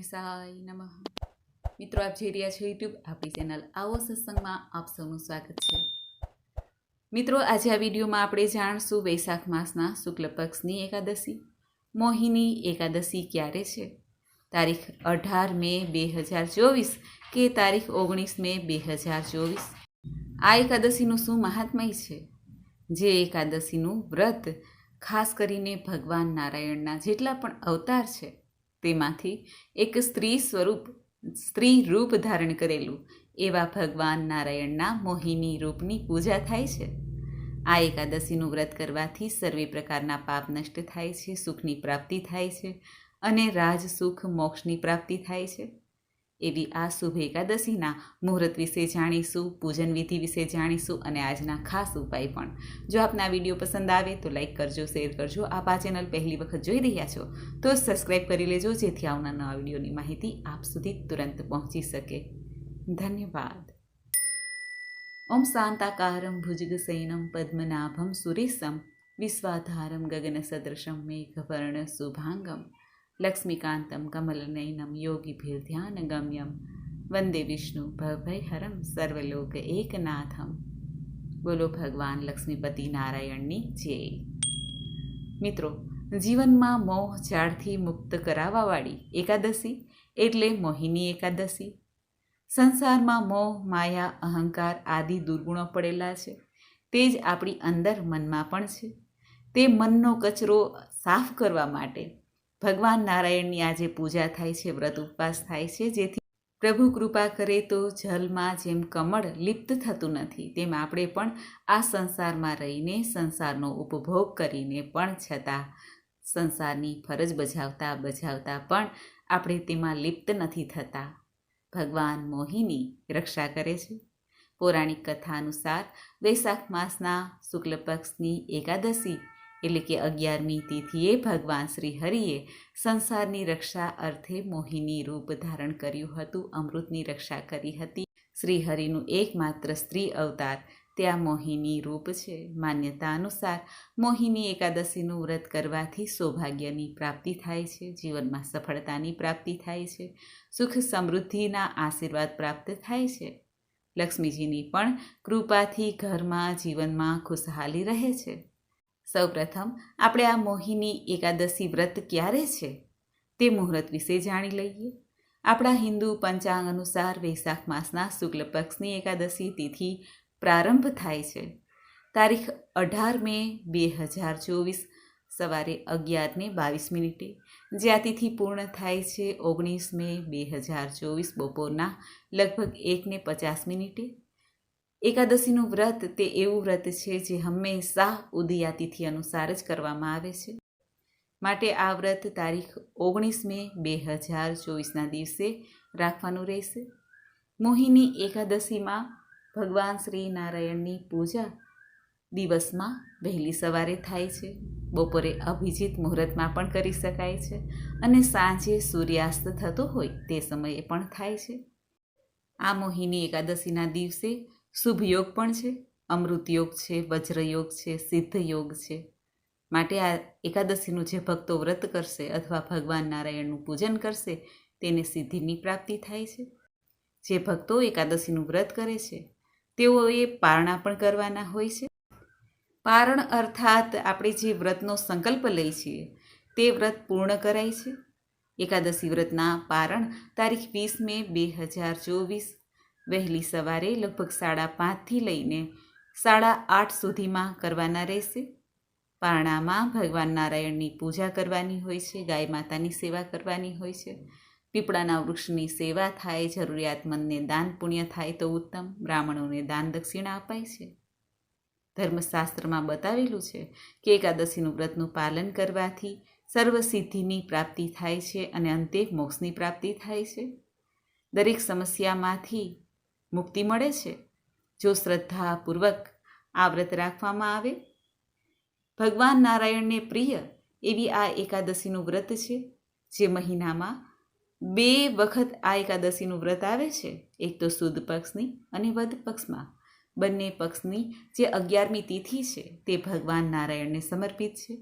ગણેશાય નમઃ મિત્રો, આપ જોઈ રહ્યા છો યુટ્યુબ આપણી ચેનલ આવો સત્સંગમાં આપ સૌનું સ્વાગત છે. મિત્રો, આજે આ વિડીયોમાં આપણે જાણશું વૈશાખ માસના શુક્લ પક્ષની એકાદશી. મોહિની એકાદશી ક્યારે છે? તારીખ અઢાર મે બે હજાર ચોવીસ કે તારીખ ઓગણીસ મે બે હજાર ચોવીસ? આ એકાદશીનું શું મહાત્મય છે? જે એકાદશીનું વ્રત, ખાસ કરીને ભગવાન નારાયણના જેટલા પણ અવતાર છે તેમાંથી એક સ્ત્રી સ્વરૂપ, સ્ત્રી રૂપ ધારણ કરેલું, એવા ભગવાન નારાયણના મોહિની રૂપની પૂજા થાય છે. આ એકાદશીનું વ્રત કરવાથી સર્વે પ્રકારના પાપ નષ્ટ થાય છે, સુખની પ્રાપ્તિ થાય છે અને રાજ સુખ મોક્ષની પ્રાપ્તિ થાય છે. એવી આ શુભ એકાદશીના મુહૂર્ત વિશે જાણીશું, પૂજન વિધિ વિશે જાણીશું અને આજના ખાસ ઉપાય પણ. જો આપના વીડિયો પસંદ આવે તો લાઈક કરજો, શેર કરજો. આપ આ ચેનલ પહેલી વખત જોઈ રહ્યા છો તો સબસ્ક્રાઈબ કરી લેજો, જેથી આવનાર નવા વિડીયોની માહિતી આપ સુધી તુરંત પહોંચી શકે. ધન્યવાદ. ઓમ શાંતાકારમ ભુજગસૈનમ પદ્મનાભમ સુરેશમ વિશ્વાધારમ ગગનસદૃશમ મેઘવર્ણ શુભાંગમ. લક્ષ્મીકાંતમ કમલનયનમ ગમ્યમ વંદે વિષ્ણુ ભવભયહરમ સર્વલોક એકનાથમ બોલો ભગવાન લક્ષ્મીપતિ નારાયણની જય મિત્રો જીવનમાં મોહ ઝાડથી મુક્ત કરાવવાવાળી એકાદશી એટલે મોહિની એકાદશી સંસારમાં મોહ માયા અહંકાર આદિ દુર્ગુણો પડેલા છે। તે જ આપણી અંદર મનમાં પણ છે। તે મનનો કચરો સાફ કરવા માટે ભગવાન નારાયણની આજે પૂજા થાય છે, વ્રત ઉપવાસ થાય છે, જેથી પ્રભુ કૃપા કરે તો જલમાં જેમ કમળ લિપ્ત થતું નથી, તેમ આપણે પણ આ સંસારમાં રહીને સંસારનો ઉપભોગ કરીને પણ છતાં સંસારની ફરજ બજાવતા બજાવતા પણ આપણે તેમાં લિપ્ત નથી થતા. ભગવાન મોહિની રક્ષા કરે છે. પૌરાણિક કથા અનુસાર વૈશાખ માસના શુક્લ પક્ષની એકાદશી એટલે કે અગિયારમી તિથિએ ભગવાન શ્રી હરિએ સંસારની રક્ષા અર્થે મોહિની રૂપ ધારણ કર્યું હતું, અમૃતની રક્ષા કરી હતી. શ્રી હરિનું એકમાત્ર સ્ત્રી અવતાર ત્યાં મોહિની રૂપ છે. માન્યતા અનુસાર મોહિની એકાદશીનું વ્રત કરવાથી સૌભાગ્યની પ્રાપ્તિ થાય છે, જીવનમાં સફળતાની પ્રાપ્તિ થાય છે, સુખ સમૃદ્ધિના આશીર્વાદ પ્રાપ્ત થાય છે. લક્ષ્મીજીની પણ કૃપાથી ઘરમાં, જીવનમાં ખુશહાલી રહે છે. સૌપ્રથમ, આપણે આ મોહિની એકાદશી વ્રત ક્યારે છે તે મુહૂર્ત વિશે જાણી લઈએ. આપણા હિન્દુ પંચાંગ અનુસાર વૈશાખ માસના શુક્લ પક્ષની એકાદશી તિથિ પ્રારંભ થાય છે. તારીખ અઢાર મે બે હજાર ચોવીસ, સવારે અગિયારને બાવીસ મિનિટે, જે આ તિથિ પૂર્ણ થાય છે ઓગણીસ મે બે હજાર ચોવીસ બપોરના લગભગ એકને પચાસ મિનિટે. એકાદશીનું વ્રત તે એવું વ્રત છે જે હંમેશા ઉદયાતિથિ અનુસાર જ કરવામાં આવે છે. માટે આ વ્રત તારીખ ઓગણીસ મે બે હજાર ચોવીસના દિવસે રાખવાનું રહેશે. મોહિની એકાદશીમાં ભગવાન શ્રી નારાયણની પૂજા દિવસમાં વહેલી સવારે થાય છે. બપોરે અભિજીત મુહૂર્તમાં પણ કરી શકાય છે અને સાંજે સૂર્યાસ્ત થતો હોય તે સમયે પણ થાય છે. આ મોહિની એકાદશીના દિવસે શુભ યોગ પણ છે, અમૃત યોગ છે, વજ્ર યોગ છે, સિદ્ધ યોગ છે. માટે આ એકાદશીનું જે ભક્તો વ્રત કરશે અથવા ભગવાન નારાયણનું પૂજન કરશે, તેને સિદ્ધિની પ્રાપ્તિ થાય છે. જે ભક્તો એકાદશીનું વ્રત કરે છે, તેઓએ પારણા પણ કરવાના હોય છે. પારણ અર્થાત આપણે જે વ્રતનો સંકલ્પ લઈ છીએ, તે વ્રત પૂર્ણ કરાય છે. એકાદશી વ્રતના પારણ તારીખ વીસ મે બે હજાર ચોવીસ વહેલી સવારે લગભગ સાડા પાંચથી લઈને સાડા આઠ સુધીમાં કરવાના રહેશે. પારણામાં ભગવાન નારાયણની પૂજા કરવાની હોય છે, ગાય માતાની સેવા કરવાની હોય છે. પીપળાના વૃક્ષની સેવા થાય જરૂરિયાતમંદને દાન પુણ્ય થાય તો ઉત્તમ, બ્રાહ્મણોને દાન દક્ષિણા અપાય છે. ધર્મશાસ્ત્રમાં બતાવેલું છે કે એકાદશીનું વ્રતનું પાલન કરવાથી સર્વસિદ્ધિની પ્રાપ્તિ થાય છે અને અંતે મોક્ષની પ્રાપ્તિ થાય છે. દરેક સમસ્યામાંથી મુક્તિ મળે છે? જો શ્રદ્ધાપૂર્વક આ વ્રત રાખવામાં આવે? ભગવાન નારાયણને પ્રિય એવી આ એકાદશીનું વ્રત છે? જે મહિનામાં બે વખત આ એકાદશીનું વ્રત આવે છે? એક તો સુદ પક્ષની અને વધ પક્ષમાં. બંને પક્ષની જે અગિયારમી તિથિ છે, તે ભગવાન નારાયણને સમર્પિત છે.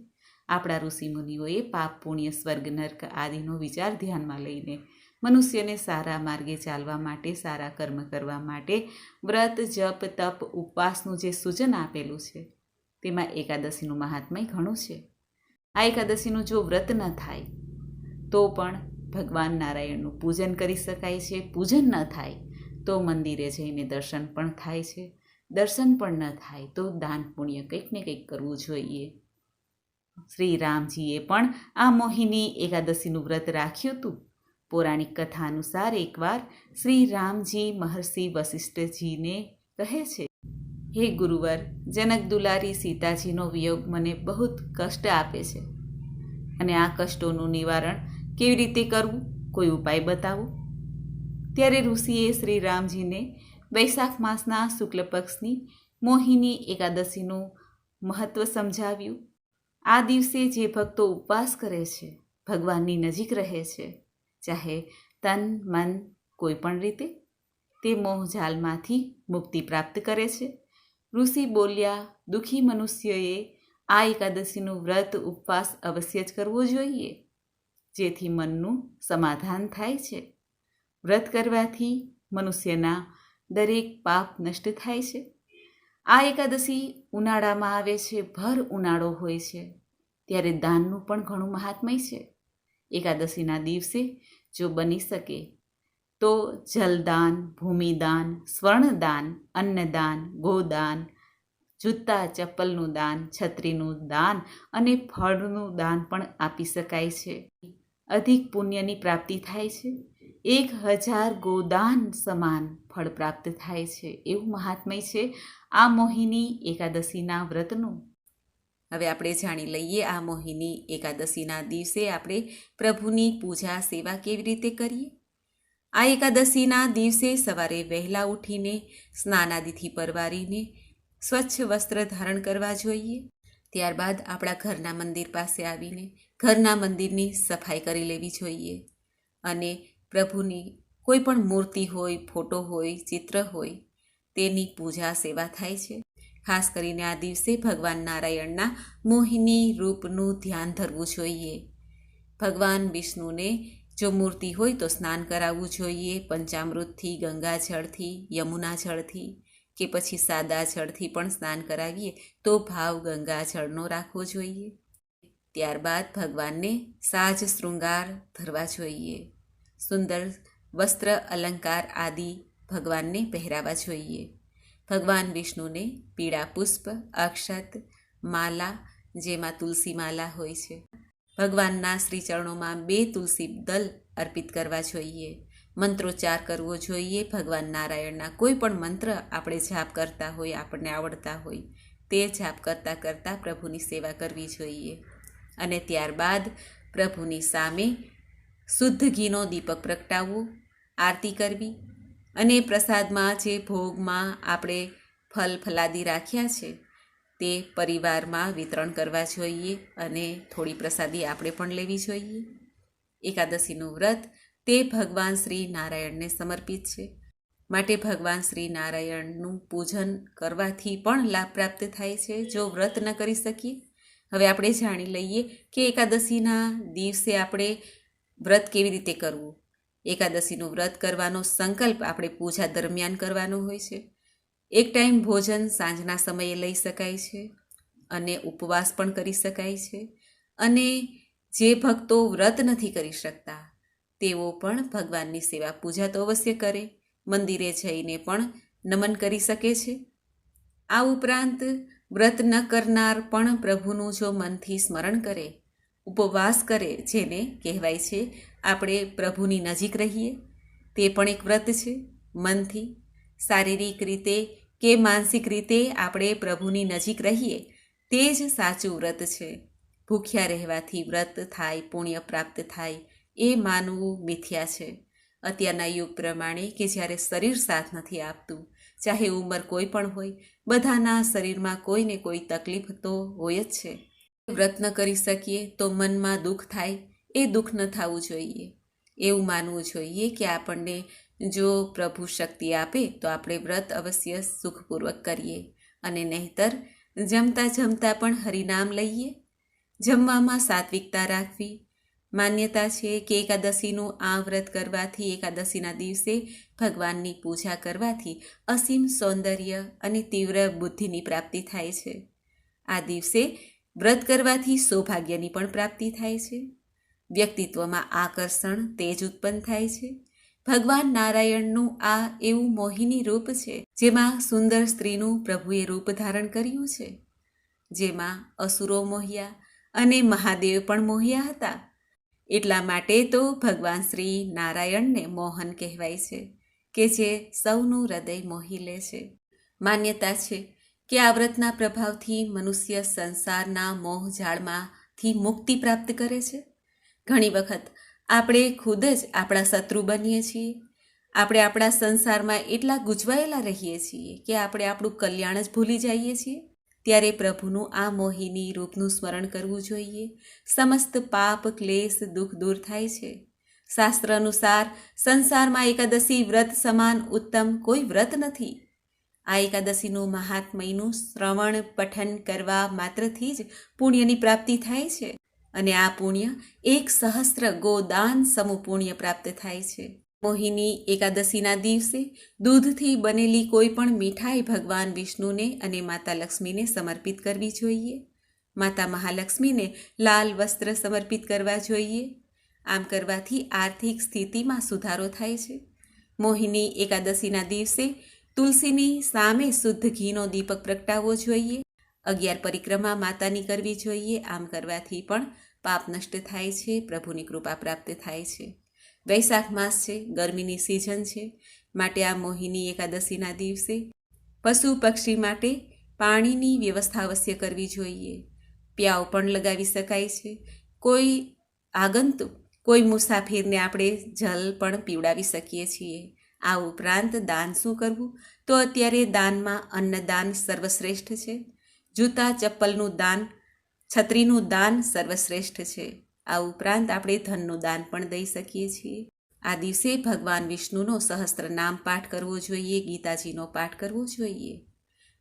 આપણા ઋષિમુનિઓએ પાપ પુણ્ય, સ્વર્ગ, નર્ક આદિનો વિચાર ધ્યાનમાં લઈને મનુષ્યને સારા માર્ગે ચાલવા માટે, સારા કર્મ કરવા માટે વ્રત, જપ, તપ, ઉપવાસનું જે સૂચન આપેલું છે, તેમાં એકાદશીનું મહાત્મય ઘણું છે. આ એકાદશીનું જો વ્રત ન થાય, તો પણ ભગવાન નારાયણનું પૂજન કરી શકાય છે. પૂજન ન થાય, તો મંદિરે જઈને દર્શન પણ થાય છે. દર્શન પણ ન થાય, તો દાન પુણ્ય કંઈક ને કંઈક કરવું જોઈએ. શ્રી રામજીએ પણ આ મોહિની એકાદશીનું વ્રત રાખ્યું હતું. પૌરાણિક કથા અનુસાર એકવાર શ્રી રામજી મહર્ષિ વશિષ્ઠજીને કહે છે, હે ગુરુવર, જનક દુલારી સીતાજીનો વિયોગ મને બહુ કષ્ટ આપે છે. અને આ કષ્ટોનું નિવારણ કેવી રીતે કરવું? કોઈ ઉપાય બતાવો? ત્યારે ઋષિએ શ્રી રામજીને વૈશાખ માસના શુક્લ પક્ષની મોહિની એકાદશીનું મહત્ત્વ સમજાવ્યું. આ દિવસે જે ભક્તો ઉપવાસ કરે છે, ભગવાનની નજીક રહે છે. ચાહે તન, મન કોઈ પણ રીતે, તે મોહજાલમાંથી મુક્તિ પ્રાપ્ત કરે છે. ઋષિ બોલ્યા, દુઃખી મનુષ્યએ આ એકાદશીનું વ્રત ઉપવાસ અવશ્ય જ કરવો જોઈએ, જેથી મનનું સમાધાન થાય છે. વ્રત કરવાથી મનુષ્યના દરેક પાપ નષ્ટ થાય છે. આ એકાદશી ઉનાળામાં આવે છે, ભર ઉનાળો હોય છે, ત્યારે દાનનું પણ ઘણું મહાત્મય છે. એકાદશીના દિવસે જો બની શકે, તો જલદાન, ભૂમિદાન, સ્વર્ણદાન, અન્નદાન, ગોદાન, જૂતા ચપ્પલનું દાન, છત્રીનું દાન અને ફળનું દાન પણ આપી શકાય છે. અધિક પુણ્યની પ્રાપ્તિ થાય છે. એક હજાર ગોદાન સમાન ફળ પ્રાપ્ત થાય છે. એવું મહાત્મય છે. આ મોહિની એકાદશીના વ્રતનું હવે આપણે જાણી લઈએ આ મોહિની એકાદશીના દિવસે આપણે પ્રભુની પૂજા સેવા કેવી રીતે કરીએ? આ એકાદશીના દિવસે સવારે વહેલા ઉઠીને, સ્નાનાદિથી પરવારીને, સ્વચ્છ વસ્ત્ર ધારણ કરવા જોઈએ. ત્યારબાદ આપણા ઘરના મંદિર પાસે આવીને, ઘરના મંદિરની સફાઈ કરી લેવી જોઈએ. અને પ્રભુની કોઈ પણ મૂર્તિ હોય, ફોટો હોય, ચિત્ર હોય, તેની પૂજા સેવા થાય છે. ખાસ કરીને આ દિવસે ભગવાન નારાયણના મોહિની રૂપનું ધ્યાન ધરવું જોઈએ. ભગવાન વિષ્ણુને જો મૂર્તિ હોય તો સ્નાન કરાવવું જોઈએ પંચામૃતથી, ગંગાજળથી યમુના જળથી કે પછી સાદા જળથી પણ સ્નાન કરાવીએ તો ભાવ ગંગા જળનો રાખવો જોઈએ. ત્યારબાદ ભગવાનને સાજ શૃંગાર ધરવા જોઈએ. સુંદર વસ્ત્ર અલંકાર આદિ ભગવાનને પહેરાવા જોઈએ. ભગવાન વિષ્ણુને પીળા પુષ્પ, અક્ષત, માલા જેમાં તુલસી માલા હોય છે. ભગવાનના શ્રી ચરણોમાં બે તુલસી દલ અર્પિત કરવા જોઈએ. મંત્રોચ્ચાર કરવો જોઈએ. ભગવાન નારાયણના કોઈ પણ મંત્ર આપણે જાપ કરતા હોય, આપણને આવડતા હોય, તે જાપ કરતાં કરતાં પ્રભુની સેવા કરવી જોઈએ. અને ત્યારબાદ પ્રભુની સામે શુદ્ધ ઘીનો દીપક પ્રગટાવવો, આરતી કરવી અને પ્રસાદમાં જે ભોગમાં આપણે ફલ ફલાદી રાખ્યા છે, તે પરિવારમાં વિતરણ કરવા જોઈએ અને થોડી પ્રસાદી આપણે પણ લેવી જોઈએ. એકાદશીનું વ્રત તે ભગવાન શ્રી નારાયણને સમર્પિત છે. માટે ભગવાન શ્રી નારાયણનું પૂજન કરવાથી પણ લાભ પ્રાપ્ત થાય છે, જો વ્રત ન કરી શકીએ. હવે આપણે જાણી લઈએ કે એકાદશીના દિવસે આપણે વ્રત કેવી રીતે કરવું? એકાદશીનું વ્રત કરવાનો સંકલ્પ આપણે પૂજા દરમિયાન કરવાનો હોય છે. એક ટાઈમ ભોજન સાંજના સમયે લઈ શકાય છે અને ઉપવાસ પણ કરી શકાય છે. અને જે ભક્તો વ્રત નથી કરી શકતા, તેઓ પણ ભગવાનની સેવા પૂજા તો અવશ્ય કરે, મંદિરે જઈને પણ નમન કરી શકે છે. આ ઉપરાંત વ્રત ન કરનાર પણ પ્રભુનું જો મનથી સ્મરણ કરે ઉપવાસ કરે, જેને કહેવાય છે, આપણે પ્રભુની નજીક રહીએ. તે પણ એક વ્રત છે, મનથી. શારીરિક રીતે કે માનસિક રીતે આપણે પ્રભુની નજીક રહીએ, તે જ સાચું વ્રત છે. ભૂખ્યા રહેવાથી વ્રત થાય, પુણ્ય પ્રાપ્ત થાય, એ માનવું મિથ્યા છે. અત્યારના યુગ પ્રમાણે કે જ્યારે શરીર સાથ નથી આપતું, ચાહે ઉંમર કોઈ પણ હોય, બધાના શરીરમાં કોઈને કોઈ તકલીફ તો હોય જ છે. વ્રત ન કરી શકીએ તો મનમાં દુઃખ થાય, એ દુઃખ ન થવું જોઈએ. એવું માનવું જોઈએ કે આપણને જો પ્રભુ શક્તિ આપે તો આપણે વ્રત અવશ્ય સુખપૂર્વક કરીએ અને નહીતર જમતા જમતા પણ હરિનામ લઈએ. જમવામાં સાત્વિકતા રાખવી. માન્યતા છે કે એકાદશીનું આ વ્રત કરવાથી એકાદશીના દિવસે ભગવાનની પૂજા કરવાથી અસીમ સૌંદર્ય અને તીવ્ર બુદ્ધિની પ્રાપ્તિ થાય છે. આ દિવસે વ્રત કરવાથી સૌભાગ્યની પણ પ્રાપ્તિ થાય છે. વ્યક્તિત્વમાં આકર્ષણ તેજ ઉત્પન્ન થાય છે. ભગવાન નારાયણનું આ એવું મોહિની રૂપ છે, જેમાં સુંદર સ્ત્રીનું પ્રભુએ રૂપ ધારણ કર્યું છે. જેમાં અસુરો મોહ્યા અને મહાદેવ પણ મોહ્યા હતા. એટલા માટે તો ભગવાન શ્રી નારાયણને મોહન કહેવાય છે, કે જે સૌનું હૃદય મોહી લે છે. માન્યતા છે કે આ વ્રતના પ્રભાવથી મનુષ્ય સંસારના મોહ જાળમાંથી મુક્તિ પ્રાપ્ત કરે છે? ઘણી વખત આપણે ખુદ જ આપણા શત્રુ બનીએ છીએ. આપણે આપણા સંસારમાં એટલા ગૂંચવાયેલા રહીએ છીએ કે આપણે આપણું કલ્યાણ જ ભૂલી જઈએ છીએ. ત્યારે પ્રભુનું આ મોહિની રૂપનું સ્મરણ કરવું જોઈએ. સમસ્ત પાપ, ક્લેશ, દુઃખ દૂર થાય છે. શાસ્ત્ર અનુસાર સંસારમાં એકાદશી વ્રત સમાન ઉત્તમ કોઈ વ્રત નથી. આ એકાદશીનું મહાત્મયનું શ્રવણ, પઠન કરવા માત્રથી જ પુણ્યની પ્રાપ્તિ થાય છે અને આ પુણ્ય એક સહસ્ત્ર ગોદાન સમૂહ પુણ્ય પ્રાપ્ત થાય છે. મોહિની એકાદશીના દિવસે દૂધથી બનેલી કોઈ પણ મીઠાઈ ભગવાન વિષ્ણુને અને માતા લક્ષ્મીને સમર્પિત કરવી જોઈએ. માતા મહાલક્ષ્મીને લાલ વસ્ત્ર સમર્પિત કરવા જોઈએ. આમ કરવાથી આર્થિક સ્થિતિમાં સુધારો થાય છે. મોહિની એકાદશીના દિવસે તુલસીની સામે શુદ્ધ ઘીનો દીપક પ્રગટાવવો જોઈએ. અગિયાર પરિક્રમા માતાની કરવી જોઈએ. આમ કરવાથી પણ પાપ નષ્ટ થાય છે, પ્રભુની કૃપા પ્રાપ્ત થાય છે. વૈશાખ માસ છે, ગરમીની સિઝન છે. માટે આ મોહિની એકાદશીના દિવસે પશુ પક્ષી માટે પાણીની વ્યવસ્થા અવશ્ય કરવી જોઈએ. પ્યાવ પણ લગાવી શકાય છે. કોઈ આગંતુક, કોઈ મુસાફિરને આપણે જલ પણ પીવડાવી શકીએ છીએ. આ ઉપરાંત દાન શું કરવું? તો અત્યારે દાનમાં અન્નદાન સર્વશ્રેષ્ઠ છે. જૂતા ચપ્પલનું દાન, છત્રીનું દાન સર્વશ્રેષ્ઠ છે. આ ઉપરાંત આપણે ધનનું દાન પણ દઈ શકીએ છીએ. આ દિવસે ભગવાન વિષ્ણુનો સહસ્ત્ર નામ પાઠ કરવો જોઈએ, ગીતાજીનો પાઠ કરવો જોઈએ.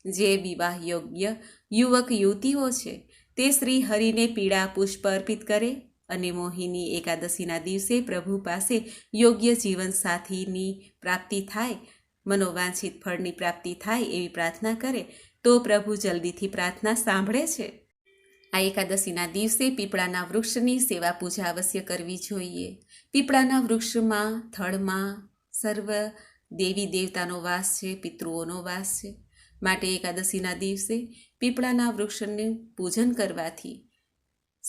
જે વિવાહ યોગ્ય યુવક યુવતીઓ છે, તે શ્રી હરિને પીળા પુષ્પ અર્પિત કરે અને મોહિની એકાદશીના દિવસે પ્રભુ પાસે યોગ્ય જીવનસાથીની પ્રાપ્તિ થાય, મનોવાંછિત ફળની પ્રાપ્તિ થાય એવી પ્રાર્થના કરે, તો પ્રભુ જલ્દીથી પ્રાર્થના સાંભળે છે. આ એકાદશીના દિવસે પીપળાના વૃક્ષની સેવા પૂજા અવશ્ય કરવી જોઈએ. પીપળાના વૃક્ષમાં, થળમાં સર્વ દેવી દેવતાનો વાસ છે, પિતૃઓનો વાસ છે. માટે એકાદશીના દિવસે પીપળાના વૃક્ષનું પૂજન કરવાથી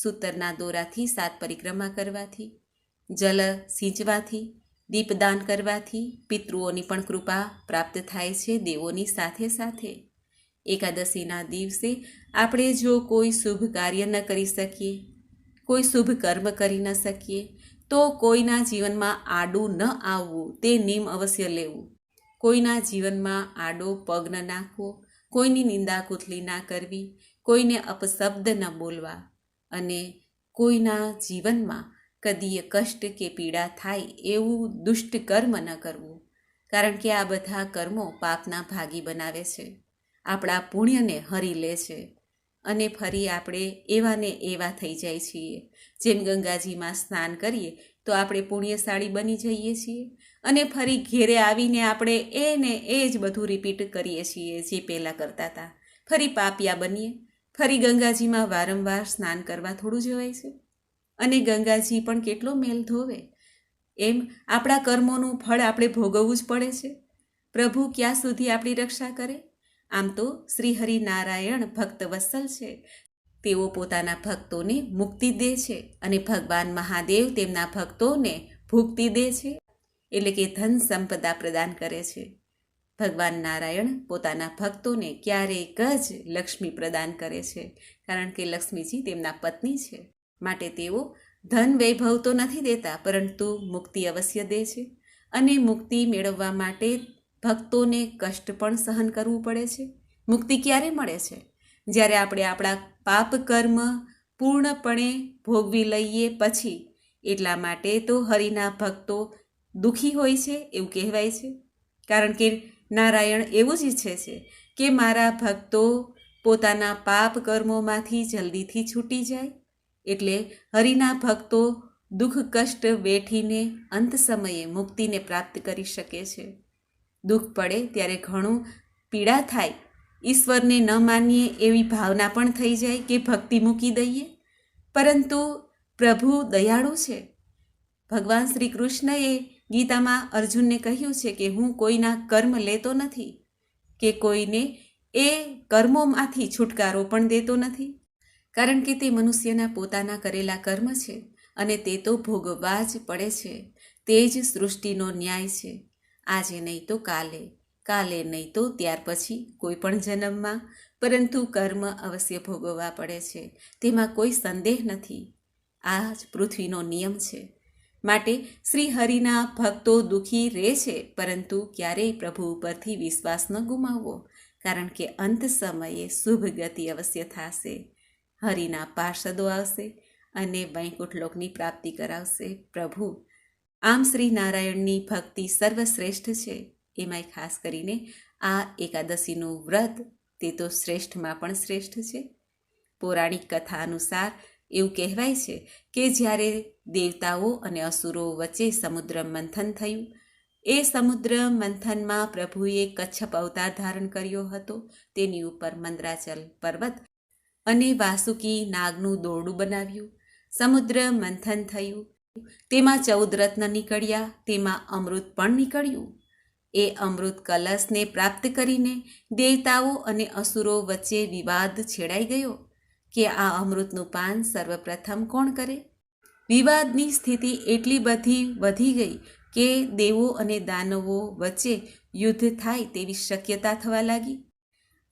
સૂતરના દોરાથી સાત પરિક્રમા કરવાથી, જલ સિંચવાથી, દીપદાન કરવાથી પિતૃઓની પણ કૃપા પ્રાપ્ત થાય છે દેવોની સાથે સાથે. એકાદશીના દિવસે આપણે જો કોઈ શુભ કાર્ય ન કરી શકીએ, કોઈ શુભ કર્મ કરી ન શકીએ, તો કોઈના જીવનમાં આડું ન આવવું તે નિયમ અવશ્ય લેવું. કોઈના જીવનમાં આડો પગ ન નાખવો, કોઈની નિંદા કુથલી ના કરવી, કોઈને અપશબ્દ ન બોલવા અને કોઈના જીવનમાં કદીય કષ્ટ કે પીડા થાય એવું દુષ્ટ કર્મ ન કરવું, કારણ કે આ બધા કર્મો પાપના ભાગી બનાવે છે. આપણા પુણ્યને હરી લે છે અને ફરી આપણે એવાને એવા થઈ જાય છીએ. જેમ ગંગાજીમાં સ્નાન કરીએ તો આપણે પુણ્યશાળી બની જઈએ છીએ અને ફરી ઘેરે આવીને આપણે એને એ જ બધું રિપીટ કરીએ છીએ જે પહેલાં કરતા હતા. ફરી પાપિયા બનીએ ફરી ગંગાજીમાં વારંવાર સ્નાન કરવા થોડું જવાય છે? અને ગંગાજી પણ કેટલો મેલ ધોવે? એમ આપણા કર્મોનું ફળ આપણે ભોગવવું જ પડે છે. પ્રભુ ક્યાં સુધી આપણી રક્ષા કરે? આમ તો શ્રી હરિનારાયણ ભક્ત વત્સલ છે. તેઓ પોતાના ભક્તોને મુક્તિ દે છે અને ભગવાન મહાદેવ તેમના ભક્તોને ભુક્તિ દે છે. એટલે કે ધન સંપદા પ્રદાન કરે છે. ભગવાન નારાયણ પોતાના ભક્તોને ક્યારેક જ લક્ષ્મી પ્રદાન કરે છે, કારણ કે લક્ષ્મીજી તેમના પત્ની છે. માટે તેઓ ધન વૈભવ તો નથી દેતા, પરંતુ મુક્તિ અવશ્ય દે છે અને મુક્તિ મેળવવા માટે ભક્તોને કષ્ટ પણ સહન કરવું પડે છે. મુક્તિ ક્યારે મળે છે? જ્યારે આપણે આપણા પાપ કર્મ પૂર્ણપણે ભોગવી લઈએ પછી, એટલા માટે તો હરિના ભક્તો દુઃખી હોય છે એવું કહેવાય છે. કારણ કે નારાયણ એવું જ ઈચ્છે છે કે મારા ભક્તો પોતાના પાપ કર્મોમાંથી જલ્દીથી છૂટી જાય. એટલે હરિના ભક્તો દુઃખ કષ્ટ વેઠીને અંત સમયે મુક્તિને પ્રાપ્ત કરી શકે છે. દુઃખ પડે ત્યારે ઘણું પીડા થાય. ઈશ્વરને ન માનીએ એવી ભાવના પણ થઈ જાય કે ભક્તિ મૂકી દઈએ. પરંતુ પ્રભુ દયાળુ છે. ભગવાન શ્રી કૃષ્ણએ ગીતામાં અર્જુનને કહ્યું છે કે હું કોઈના કર્મ લેતો નથી, કે કોઈને એ કર્મોમાંથી છુટકારો પણ દેતો નથી, કારણ કે તે મનુષ્યના પોતાના કરેલા કર્મ છે અને તે તો ભોગવવા જ પડે છે. તે જ સૃષ્ટિનો ન્યાય છે. આજે નહીં તો કાલે કાલે નહીં તો ત્યાર પછી કોઈ પણ જન્મમાં, પરંતુ કર્મ અવશ્ય ભોગવવા પડે છે. તેમાં કોઈ સંદેહ નથી. આ જ પૃથ્વીનો નિયમ છે. માટે શ્રી હરિના ભક્તો દુઃખી રહે છે, પરંતુ ક્યારેય પ્રભુ ઉપરથી વિશ્વાસ ન ગુમાવવો, કારણ કે અંત સમયે શુભ ગતિ અવશ્ય થશે. હરિના પાર્ષદો આવશે અને વૈકુંઠ લોકની પ્રાપ્તિ કરાવશે. પ્રભુ, આમ શ્રી નારાયણની ભક્તિ સર્વશ્રેષ્ઠ છે. એમાંય ખાસ કરીને આ એકાદશીનું વ્રત તે તો શ્રેષ્ઠમાં પણ શ્રેષ્ઠ છે. પૌરાણિક કથા અનુસાર એવું કહેવાય છે કે જ્યારે દેવતાઓ અને અસુરો વચ્ચે સમુદ્ર મંથન થયું, એ સમુદ્ર મંથનમાં પ્રભુએ કચ્છપ અવતાર ધારણ કર્યો હતો. તેની ઉપર મંદ્રાચલ પર્વત અને વાસુકી નાગનું દોરડું બનાવ્યું. સમુદ્ર મંથન થયું. તેમાં ચૌદ રત્ન નીકળ્યા. તેમાં અમૃત પણ નીકળ્યું. એ અમૃત કલશને પ્રાપ્ત કરીને દેવતાઓ અને અસુરો વચ્ચે વિવાદ છેડાઈ ગયો. કે આ અમૃતનું પાન સર્વપ્રથમ કોણ કરે? વિવાદની સ્થિતિ એટલી બધી વધી ગઈ કે દેવો અને દાનવો વચ્ચે યુદ્ધ થાય તેવી શક્યતા થવા લાગી.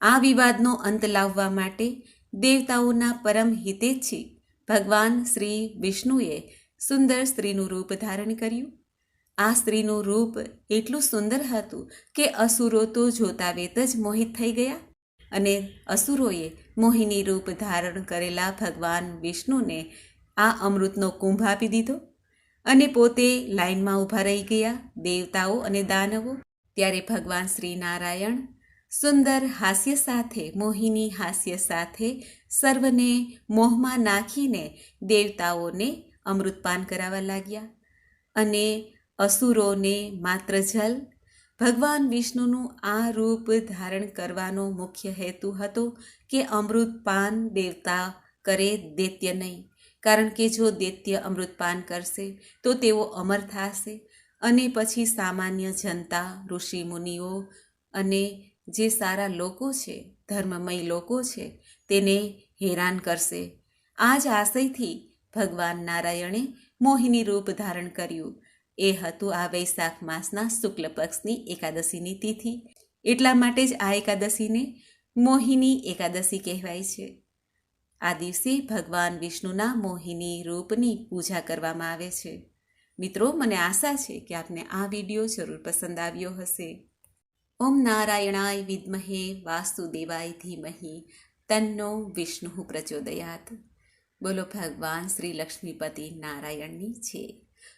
આ વિવાદનો અંત લાવવા માટે દેવતાઓના પરમ હિતેચ્છી ભગવાન શ્રી વિષ્ણુએ સુંદર સ્ત્રીનું રૂપ ધારણ કર્યું. આ સ્ત્રીનું રૂપ એટલું સુંદર હતું કે અસુરો તો જોતા વેત જ મોહિત થઈ ગયા અને અસુરોએ મોહિની રૂપ ધારણ કરેલા ભગવાન વિષ્ણુને આ અમૃતનો કુંભ આપી દીધો અને પોતે લાઇનમાં ઊભા રહી ગયા. દેવતાઓ અને દાનવો, ત્યારે ભગવાન શ્રી નારાયણ સુંદર હાસ્ય સાથે, મોહિની હાસ્ય સાથે સર્વને મોહમાં નાખીને દેવતાઓને અમૃતપાન કરાવવા લાગ્યા અને અસુરોને માત્ર જલ ભગવાન વિષ્ણુનું આ રૂપ ધારણ કરવાનો મુખ્ય હેતુ હતો કે અમૃતપાન દેવતા કરે દૈત્ય નહીં. કારણ કે જો દૈત્ય અમૃતપાન કરશે, તો તેઓ અમર થશે અને પછી સામાન્ય જનતા, ઋષિ મુનિઓ અને જે સારા લોકો છે, ધર્મમય લોકો છે, તેને હેરાન કરશે. આ જ આશયથી ભગવાન નારાયણે મોહિની રૂપ ધારણ કર્યું. એ હતું આ વૈશાખ માસના શુક્લ પક્ષની એકાદશીની તિથિ. એટલા માટે જ આ એકાદશીને મોહિની એકાદશી કહેવાય છે. આ દિવસે ભગવાન વિષ્ણુના મોહિની રૂપની પૂજા કરવામાં આવે છે. મિત્રો, મને આશા છે કે આપને આ વીડિયો જરૂર પસંદ આવ્યો હશે. ઓમ નારાયણાય વિદ્મહે વાસુદેવાય ધીમહી. તન્નો વિષ્ણુ પ્રચોદયાત. બોલો ભગવાન શ્રી લક્ષ્મીપતિ નારાયણની છે.